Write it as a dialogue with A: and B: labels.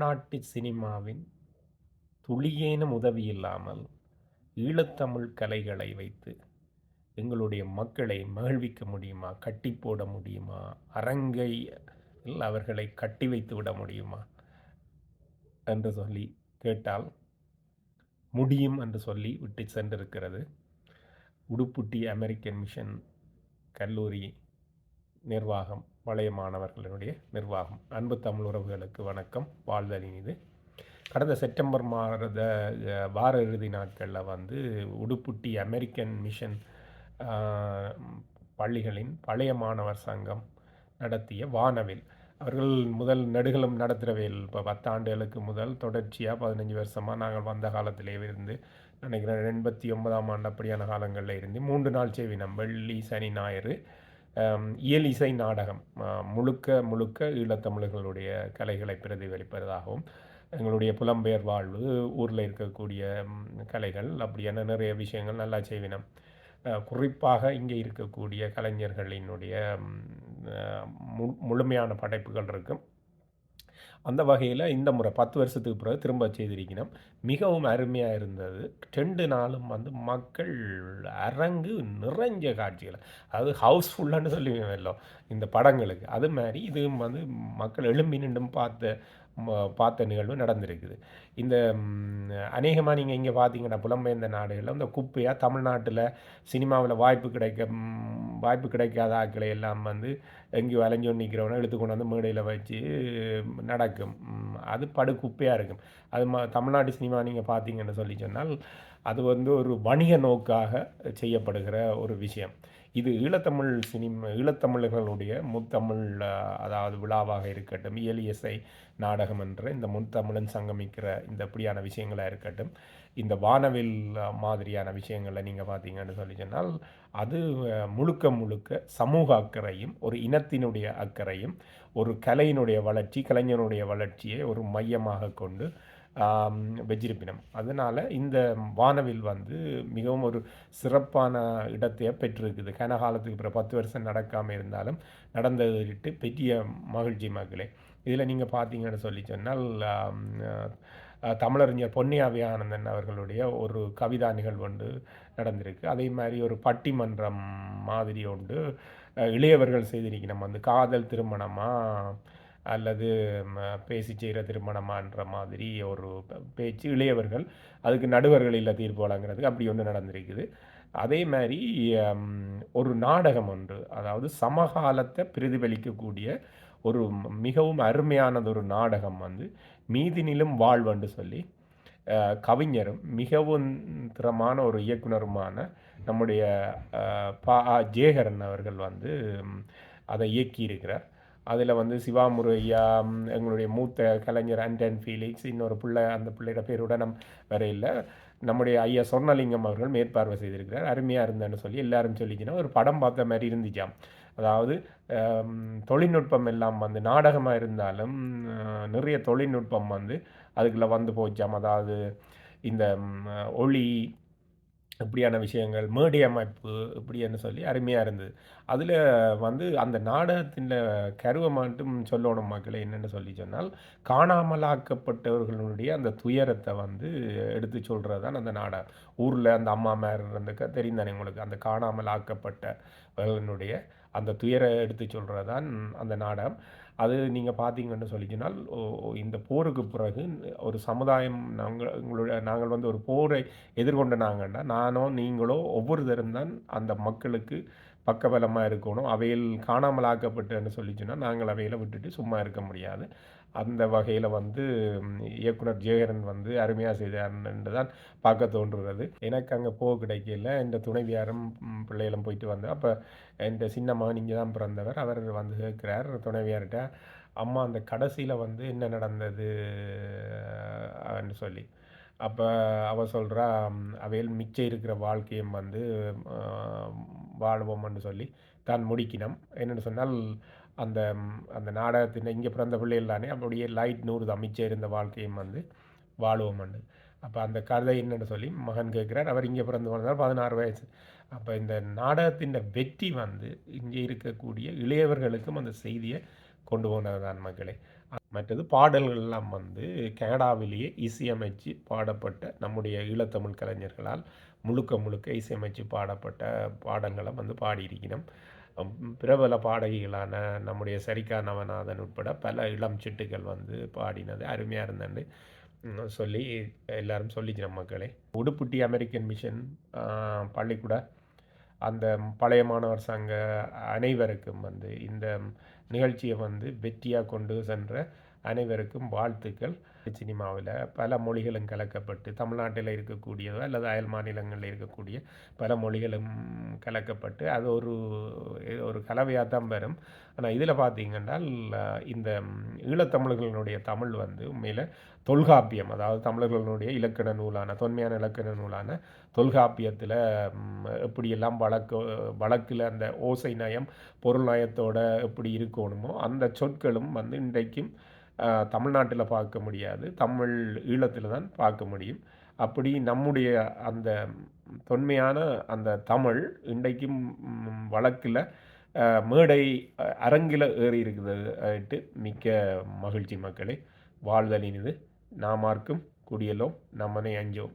A: தமிழ்நாட்டு சினிமாவின் துளியேனும் உதவி இல்லாமல் ஈழத்தமிழ் கலைகளை வைத்து எங்களுடைய மக்களை மகிழ்விக்க முடியுமா? கட்டி போட முடியுமா? அரங்கை அவர்களை கட்டி வைத்து விட முடியுமா? என்று சொல்லி கேட்டால் முடியும் என்று சொல்லி விட்டு சென்றிருக்கிறது. உடுப்புட்டி அமெரிக்கன் மிஷன் கல்லூரி நிர்வாகம் பழைய மாணவர்களுடைய நிர்வாகம். அன்பு தமிழ் உறவுகளுக்கு வணக்கம். வாழ்தலின் இது. கடந்த செப்டம்பர் மாத வார இறுதி நாட்களில் வந்து உடுப்புட்டி அமெரிக்கன் மிஷன் பள்ளிகளின் பழைய மாணவர் சங்கம் நடத்திய வானவில். அவர்கள் முதல் நெடுகளும் நடத்துகிறவையில் இப்போ பத்தாண்டுகளுக்கு முதல் தொடர்ச்சியாக பதினஞ்சு வருஷமாக நாங்கள் வந்த காலத்திலே இருந்து நினைக்கிறேன் எண்பத்தி ஒன்பதாம் ஆண்டு அப்படியான காலங்களில் இருந்து மூன்று நாள் செய்வினம் வெள்ளி சனி ஞாயிறு இயலிசை நாடகம் முழுக்க முழுக்க ஈழத்தமிழர்களுடைய கலைகளை பிரதிபலிப்பதாகவும் எங்களுடைய புலம்பெயர் வாழ்வு ஊரில் இருக்கக்கூடிய கலைகள் அப்படியான நிறைய விஷயங்கள் நல்லா செய்வினம். குறிப்பாக இங்கே இருக்கக்கூடிய கலைஞர்களினுடைய மு முழுமையான படைப்புகள் இருக்கும். அந்த வகையில் இந்த முறை பத்து வருஷத்துக்கு பிறகு திரும்ப செய்திருக்கணும் மிகவும் அருமையாக இருந்தது. ரெண்டு நாளும் வந்து மக்கள் அரங்கு நிறைஞ்ச காட்சிகள். அதாவது ஹவுஸ்ஃபுல்லான்னு சொல்லி இந்த படங்களுக்கு. அது மாதிரி இதுவும் வந்து மக்கள் எழும்பி நின்றும் பார்த்த பார்த்த நிகழ்வு நடந்திருக்குது. இந்த அநேகமாக நீங்கள் இங்கே பார்த்தீங்கன்னா புலம்பெயர்ந்த நாடுகளில் இந்த குப்பையாக தமிழ்நாட்டில் சினிமாவில் வாய்ப்பு கிடைக்க வாய்ப்பு கிடைக்காத ஆட்களை எல்லாம் வந்து எங்கேயோ அலைஞ்சு நிற்கிறவனை இழுத்து கொண்டு வந்து மேடையில் வச்சு நடக்கும். அது படு குப்பையாக இருக்கும். அது மா தமிழ்நாட்டு சினிமா நீங்கள் பார்த்தீங்கன்னு சொல்லி சொன்னால் அது வந்து ஒரு வணிக நோக்காக செய்யப்படுகிற ஒரு விஷயம். இது ஈழத்தமிழ் சினிமா ஈழத்தமிழர்களுடைய முத்தமிழ் அதாவது விழாவாக இருக்கட்டும் இயலியசை நாடகம் என்ற இந்த முத்தமிழன் சங்கமிக்கிற இந்த இப்படியான விஷயங்களாக இருக்கட்டும் இந்த வானவில் மாதிரியான விஷயங்களை நீங்கள் பார்த்தீங்கன்னு சொல்லி சொன்னால் அது முழுக்க முழுக்க சமூக அக்கறையும் ஒரு இனத்தினுடைய அக்கறையும் ஒரு கலையினுடைய வளர்ச்சி கலைஞனுடைய வளர்ச்சியை ஒரு மையமாக கொண்டு வச்சிருப்பினம் அதனால் இந்த வானவில் வந்து மிகவும் ஒரு சிறப்பான இடத்தையே பெற்றிருக்குது. கனகாலத்துக்கு பிறகு பத்து வருஷம் நடக்காமல் இருந்தாலும் நடந்ததுட்டு பெரிய மகிழ்ச்சி மகளே இதில் நீங்கள் பார்த்தீங்கன்னு சொல்லி சொன்னால் தமிழறிஞர் பொன்னியாவி ஆனந்தன் அவர்களுடைய ஒரு கவிதா நிகழ்வு ஒன்று நடந்திருக்கு. அதே மாதிரி ஒரு பட்டிமன்றம் மாதிரி ஒன்று இளையவர்கள் செய்திருக்கணும் வந்து காதல் திருமணமாக அல்லது பேசி செய்கிற திருமணமான்ற மாதிரி ஒரு பேச்சு இளையவர்கள் அதுக்கு நடுவர்கள் இல்லை தீர்ப்பு வழங்குறதுக்கு அப்படி ஒன்று நடந்திருக்குது. அதே மாதிரி ஒரு நாடகம் ஒன்று அதாவது சமகாலத்தை பிரதிபலிக்கக்கூடிய ஒரு மிகவும் அருமையானது ஒரு நாடகம் வந்து மீதினிலும் வாழ்வன்று சொல்லி கவிஞரும் மிகவும் திறமான ஒரு இயக்குனருமான நம்முடைய பா ஜேகரன் அவர்கள் வந்து அதை இயக்கியிருக்கிறார். அதில் வந்து சிவாமுருகையா எங்களுடைய மூத்த கலைஞர் அண்டன் ஃபீலிக்ஸ் இன்னொரு பிள்ளை அந்த பிள்ளையோட பேருடன் நம் வரையில் நம்முடைய ஐயா சொர்ணலிங்கம் அவர்கள் மேற்பார்வை செய்திருக்கிறார். அருமையாக இருந்தேன்னு சொல்லி எல்லாரும் சொல்லிச்சுன்னா ஒரு படம் பார்த்த மாதிரி இருந்துச்சாம். அதாவது தொழில்நுட்பம் எல்லாம் வந்து நாடகமாக இருந்தாலும் நிறைய தொழில்நுட்பம் வந்து அதுக்குள்ளே வந்து போச்சாம். அதாவது இந்த ஒளி இப்படியான விஷயங்கள் மேடை அமைப்பு இப்படின்னு சொல்லி அருமையாக இருந்தது. அதில் வந்து அந்த நாடகத்தின் கருவை மட்டும் சொல்லணும் மக்களை என்னென்னு சொல்லி சொன்னால் காணாமலாக்கப்பட்டவர்களுடைய அந்த துயரத்தை வந்து எடுத்து சொல்கிறது தான் அந்த நாடகம். ஊரில் அந்த அம்மா மேர் இருந்துக்க தெரிந்தானே உங்களுக்கு? அந்த காணாமலாக்கப்பட்டவர்களுடைய அந்த துயரை எடுத்து சொல்கிறது தான் அந்த நாடகம். அது நீங்கள் பார்த்தீங்கன்னு சொல்லிச்சினால் இந்த போருக்கு பிறகு ஒரு சமுதாயம் நாங்கள் எங்களுடைய நாங்கள் வந்து ஒரு போரை எதிர்கொண்ட நாங்கள்டா நானோ நீங்களோ ஒவ்வொருத்தரும் தான் அந்த மக்களுக்கு பக்கபலமாக இருக்கணும் அவையில் காணாமல் ஆக்கப்பட்டுன்னு சொல்லிச்சுன்னா நாங்கள் அவையில் விட்டுட்டு சும்மா இருக்க முடியாது அந்த வகையில் வந்து இயக்குனர் ஜெயகரன் வந்து அருமையாக செய்தார்ன்னு தான் பார்க்க தோன்றுகிறது எனக்கு அங்கே போக கிடைக்கல இந்த துணைவியாரும் பிள்ளைகளும் போயிட்டு வந்தேன் அப்போ இந்த சின்னம்மா நீங்கள் தான் பிறந்தவர் அவர் வந்து கேட்குறார் துணைவியார்கிட்ட அம்மா அந்த கடைசியில் வந்து என்ன நடந்தது சொல்லி அப்போ அவள் சொல்கிறா அவையில் மிச்சம் இருக்கிற வாழ்க்கையும் வந்து வாழ்வோம்னு சொல்லி தான் முடிக்கணும். என்னென்னு சொன்னால் அந்த அந்த நாடகத்தின் இங்கே பிறந்த பிள்ளைகள் தானே அப்படியே லைட் நூறு அமைச்சர் இருந்த வாழ்க்கையும் வந்து வாழுவோம்னு. அப்போ அந்த கதை என்னென்னு சொல்லி மகன் கேட்குறார். அவர் இங்கே பிறந்து வந்தார் பதினாறு வயசு. அப்போ இந்த நாடகத்தின் வெற்றி வந்து இங்கே இருக்கக்கூடிய இளையவர்களுக்கும் அந்த செய்தியை கொண்டு போனது தான் மக்களே. மற்றது பாடல்கள்லாம் வந்து கனடாவிலேயே இசையமைச்சு பாடப்பட்ட நம்முடைய ஈழத்தமிழ் கலைஞர்களால் முழுக்க முழுக்க இசையமைச்சு பாடப்பட்ட பாடங்களை வந்து பாடியிருக்கணும் பிரபல பாடகிகளான நம்முடைய சரிகா நவநாதன் உட்பட பல இளம் சிட்டுகள் வந்து பாடினது அருமையாக இருந்தது. சொல்லி எல்லாரும் சொல்லிக்கிறோம் மக்களே. உடுப்புட்டி அமெரிக்கன் மிஷன் பள்ளிக்கூட அந்த பழைய மாணவர் சங்க அனைவருக்கும் வந்து இந்த நிகழ்ச்சியை வந்து வெற்றியாக கொண்டு சென்ற அனைவருக்கும் வாழ்த்துக்கள். சினிமாவில் பல மொழிகளும் கலக்கப்பட்டு தமிழ்நாட்டில் இருக்கக்கூடியதோ அல்லது அயல் மாநிலங்களில் இருக்கக்கூடிய பல மொழிகளும் கலக்கப்பட்டு அது ஒரு ஒரு கலவையாக தான் வரும். ஆனால் இதில் பார்த்தீங்கன்னா இந்த ஈழத்தமிழர்களுடைய தமிழ் வந்து உண்மையில் தொல்காப்பியம் அதாவது தமிழர்களுடைய இலக்கண நூலான தொன்மையான இலக்கண நூலான தொல்காப்பியத்தில் எப்படியெல்லாம் வழக்கு வழக்கில் அந்த ஓசை நயம் பொருள் நயத்தோட எப்படி இருக்கணுமோ அந்த சொற்களும் வந்து இன்றைக்கும் தமிழ்நாட்டில் பார்க்க முடியாது. தமிழ் ஈழத்தில் தான் பார்க்க முடியும். அப்படி நம்முடைய அந்த தொன்மையான அந்த தமிழ் இன்றைக்கும் வழக்கில் மேடை அரங்கில் ஏறி இருக்கிறது ஆயிட்டு மிக்க மகிழ்ச்சி மக்களே. வாழ்தலினிது நாமார்க்கும் குடியலோம் நம்மனை அஞ்சோம்.